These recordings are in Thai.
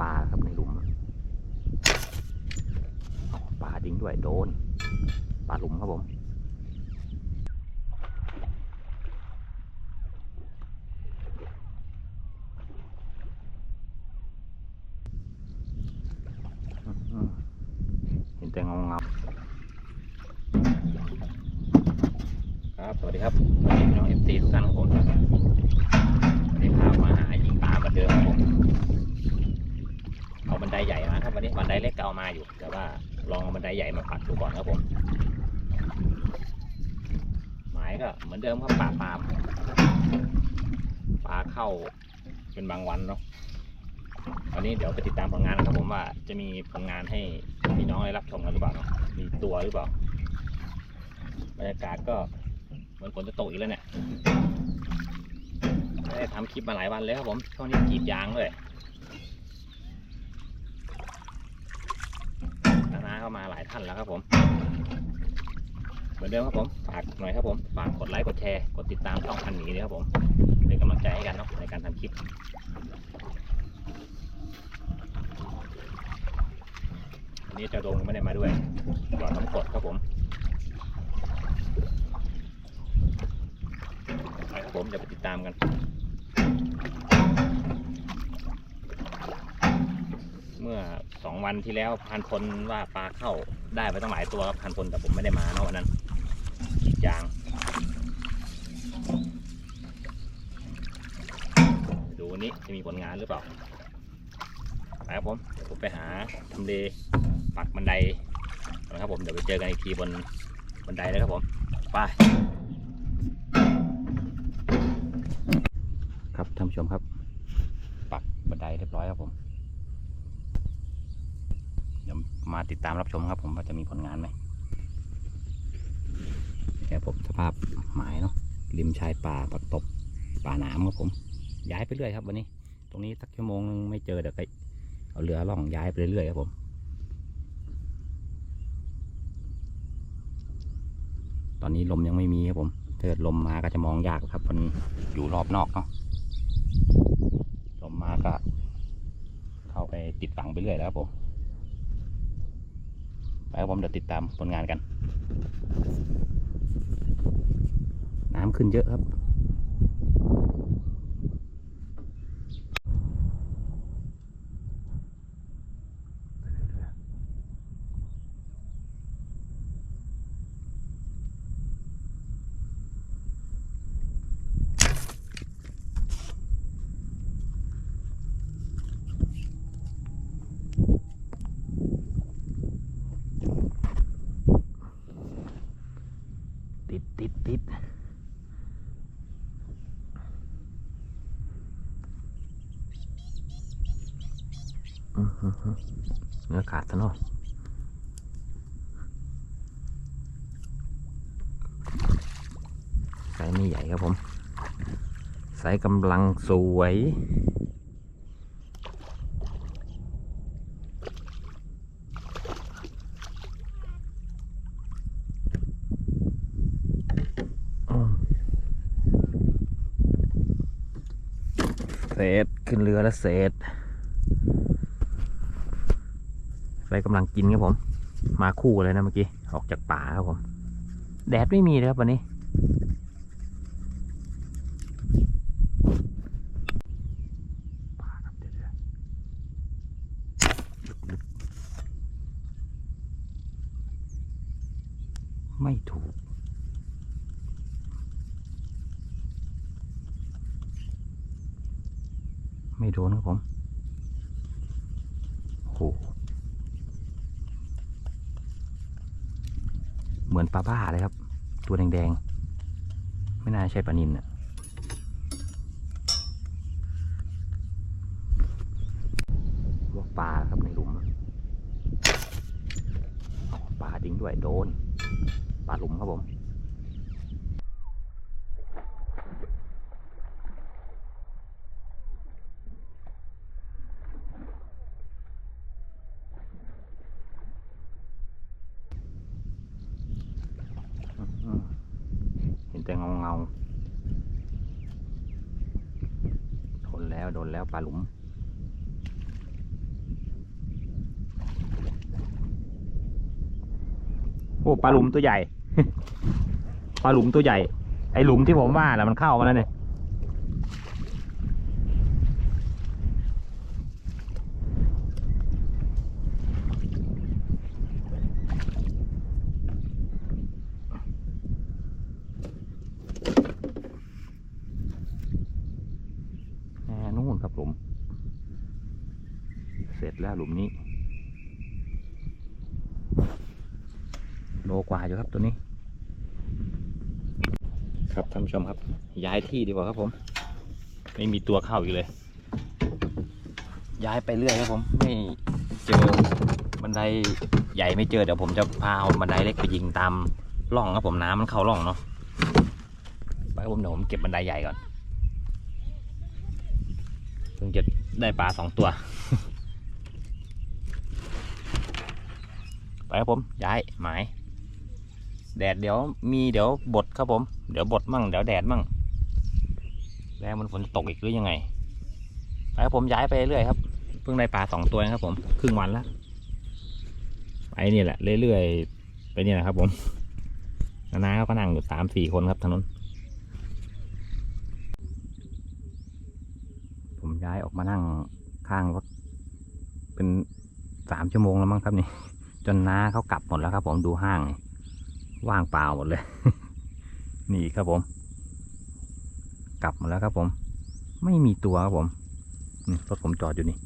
ปลาครับในหลุมปลาจริงด้วยโดนปลาหลุมครับผมเห็นแต่เงาเงาครับสวัสดีครับสวัสดีน้องเอฟซีทุกท่านครับผมวันนี้พามาหายิงปลาเหมือนเดิมครับผม ไดใหญ่มาครับวันนี้บันไดเล็กก็เอามาอยู่ แต่ว่าลองเอาบันไดใหญ่มาปักดูก่อนครับผมหมายก็เหมือนเดิมครับปลาปลามปลาเข้าเป็นบางวันเนาะวันนี้เดี๋ยวไปติดตามผลงานนะครับผมว่าจะมีผลงานให้พี่น้องได้รับชมกันหรือเปล่าเนาะมีตัวหรือเปล่าบรรยากาศก็เหมือนฝนจะตกอีกแล้วเนี่ยได้ทำคลิปมาหลายวันเลยครับผมช่วงนี้กรีดยางเลยนามาหลายท่านแล้วครับผม เหมือนเดิมครับผม ฝากหน่อยครับผม ฝากกดไลค์ กดแชร์ กดติดตามช่องพันหมีด้วยครับผม เป็นกำลังใจให้กันเนาะในการทำคลิปอันนี้จะดงไม่ได้มาด้วยหลอดน้ำกดครับผมไปครับผมเดี๋ยวไปติดตามกัน เมื่ อสองวันที่แล้วพันพลว่าปลาเข้าได้ไปตั้งหลายตัวครับพันพลแต่ผมไม่ได้มาเนาะวันนั้นกีดยางดูวันนี้จะมีผลงานหรือเปล่าไปครับผมเดี๋ยวผมไปหาทำเลปักบันไดนะครับผมเดี๋ยวไปเจอกันอีกทีบนบันไดเลยครับผมไปครับท่านผู้ชมครับ ปักบันไดเรียบร้อยครับผม เดี๋ยว มาติดตามรับชมครับ ผมว่าจะมีผลงานไหมนี่ผมสภาพหมายเนาะริมชายป่าปักตบป่าหนามครับผม ย้ายไปเรื่อยครับวันนี้ ตรงนี้สักชั่วโมงนึงไม่เจอเดี๋ยวไปเอาเรือล่องย้ายไปเรื่อยครับผมตอนนี้ลมยังไม่มีครับผมถ้าเกิดลมมาก็จะมองยากครับ มันอยู่รอบนอกเนาะ ลมมาก็ เข้าไปติดฝั่งไปเรื่อยแล้วครับผม ไปครับผมเดี๋ยวติดตามผลงานกัน น้ำขึ้นเยอะครับ ติดติดติดเนื้อขาดซะเนาะไซส์ไม่ใหญ่ครับผมไซส์กำลังสวย อืมเศษ ขึ้นเรือแล้วเศษไปกำลังกินครับผม มาคู่เลยนะเมื่อกี้ ออกจากป่าครับผม แดดไม่มีเลยครับวันนี้ ไม่ถูก ไม่โดนครับผมโหเหมือนปลาบ้าเลยครับ ตัวแดงๆ ไม่น่าใช่ปลานินอะพวกปลาครับในหลุมปลาจริงด้วยโดน ปลาหลุมครับผม จะเงาเงาโดนแล้วโดนแล้วปลาหลุม โอ้ปลาหลุมตัวใหญ่ ปลาหลุมตัวใหญ่ ไอหลุมที่ผมว่าแหละมันเข้ามาแล้วเนี่ย อยู่ครับตัวนี้ ครับท่านผู้ชมครับ ย้ายที่ดีกว่าครับผม ไม่มีตัวเข้าอีกเลย ย้ายไปเรื่อยครับผม ไม่เจอบันไดใหญ่ไม่เจอเดี๋ยวผมจะพาเอาบันไดเล็กไปยิงตามร่องครับผมน้ำมันเข้าร่องเนาะไปครับผมเดี๋ยวผมเก็บบันไดใหญ่ก่อนเพิ่งจะได้ปลาสองตัว ไปครับผมย้ายหมาย แดดเดี๋ยวมีเดี๋ยวบดครับผม เดี๋ยวบดมั่งเดี๋ยวแดดมั่งแล้วมันฝนจะตกอีกหรือยังไงไปครับผมย้ายไปเรื่อยครับเพิ่งได้ปลาสองตัวนะครับ ผมครึ่งวันแล้วไปนี่แหละเรื่อยๆไปนี่แหละครับ ผมน้าเขาก็นั่งอยู่สามสี่คนครับทางนู้นผมย้ายออกมานั่งข้างรถเป็นสามชั่วโมงแล้วมั้งครับนี่ จนน้าเขากลับหมดแล้วครับ ผมดูห้างนี่ ว่างเปล่าหมดเลย นี่ครับผม กลับมาแล้วครับผม ไม่มีตัวครับผมนี่รถผมจอดอยู่นี่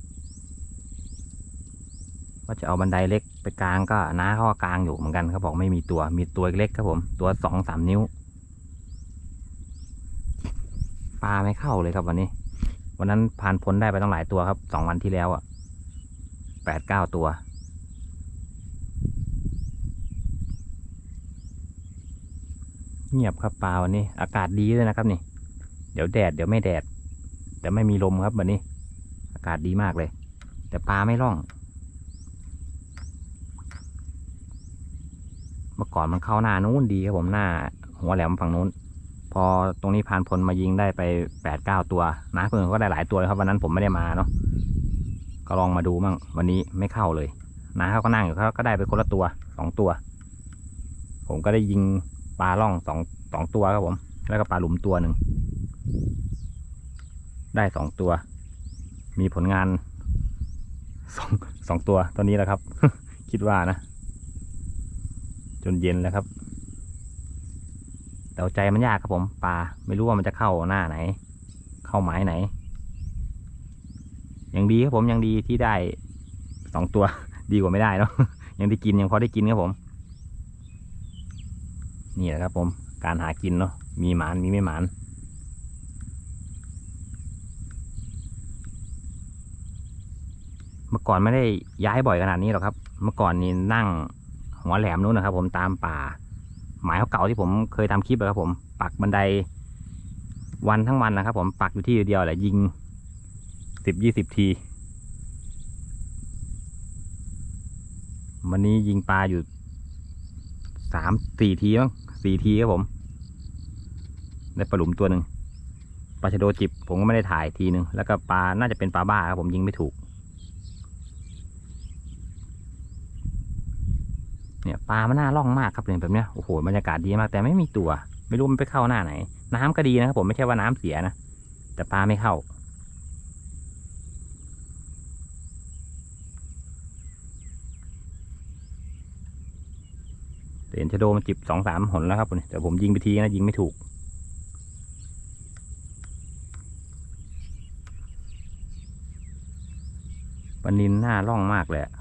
ว่าจะเอาบันไดเล็กไปกลางก็น้าเขากลางอยู่เหมือนกันเขาบอกไม่มีตัวมีตัวเล็กครับผม ตัวสองสามนิ้วปลาไม่เข้าเลยครับวันนี้ วันนั้นผ่านพ้นได้ไปต้องหลายตัวครับสองวันที่แล้วอะแปดเก้าตัว เงียบครับปลาวันนี้ อากาศดีเลยนะครับนี่ เดี๋ยวแดดเดี๋ยวไม่แดด แต่ไม่มีลมครับวันนี้ อากาศดีมากเลย แต่ปลาไม่ร่อง เมื่อก่อนมันเข้าหน้านู้นดีครับผมหน้า หัวแหลมฝั่งนู้น พอตรงนี้พานพลมายิงได้ไปแปดเก้าตัวนะเพื่อนก็ได้หลายตัวเลยครับวันนั้นผมไม่ได้มาเนาะก็ลองมาดูมั่งวันนี้ไม่เข้าเลยนะเขาก็นั่งอยู่เขาก็ได้ไปคนละตัวสองตัว ผมก็ได้ยิง ปลาล่องสองสองตัวครับผม แล้วก็ปลาหลุมตัวหนึ่ง ได้สองตัว มีผลงานสองสองตัวตอนนี้แหละครับ คิดว่านะ จนเย็นแล้วครับ แต่ใจมันยากครับผม ปลาไม่รู้ว่ามันจะเข้าหน้าไหน เข้าหมายไหนยังดีครับผมยังดีที่ได้สองตัว ดีกว่าไม่ได้เนาะยังได้กินยังพอได้กินครับผม นี่แหละครับผมการหากินเนาะมีหมานมีไม่หมานเมื่อก่อนไม่ได้ย้ายบ่อยขนาดนี้หรอกครับ เมื่อก่อนนี่นั่งหัวแหลมนู้นนะครับ ผมตามป่า หมายเขาเก่าที่ผมเคยทำคลิปอะครับ ผมปักบันไดวันทั้งวันนะครับ ผมปักอยู่ที่เดียวแหละยิงสิบยี่สิบที วันนี้ยิงปลาอยู่ สามสี่ทีมั้งสี่ทีครับผม ได้ปลาหลุมตัวหนึ่งปลาชะโดจิบ ผมก็ไม่ได้ถ่ายทีหนึ่งแล้วก็ปลาน่าจะเป็นปลาบ้าครับผมยิงไม่ถูก เนี่ยปลามันน่าล่องมากครับเนี่ยแบบเนี้ยโอ้โหบรรยากาศดีมากแต่ไม่มีตัว ไม่รู้มันไปเข้าหน้าไหน น้ำก็ดีนะครับผมไม่ใช่ว่าน้ำเสียนะแต่ปลาไม่เข้า เห็นชะโดมันจิบสองสามหนแล้วครับแต่ผมยิงไปทีนะยิงไม่ถูก ปนินหน้าร่องมากเลยอะ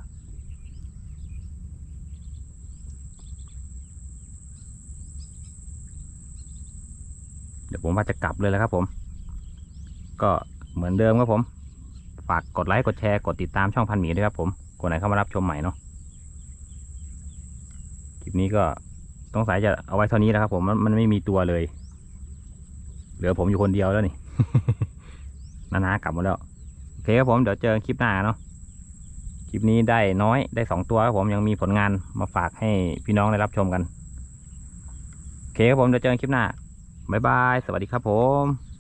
เดี๋ยวผมว่าจะกลับเลยแล้วครับผม ก็เหมือนเดิมครับผม ฝากกดไลค์ กดแชร์ กดติดตามช่องพันหมีด้วยครับผม คนไหนเข้ามารับชมใหม่เนาะ ปนี้ก็ต้องสายจะเอาไว้เท่านี้นะครับ ผมมันมันไม่มีตัวเลย เหลือผมอยู่คนเดียวแล้วนี่นานากลับมาแล้วโอเคครับผมเดี๋ยวเจอคลิปหน้าเนาะคลิปนี้ได้น้อยได้สองตัวครับผมยังมีผลงานมาฝากให้พี่น้องได้รับชมกันโอเคครับผมเดี๋ยวเจอกันคลิปหน้าบ๊ายบาย สวัสดีครับผม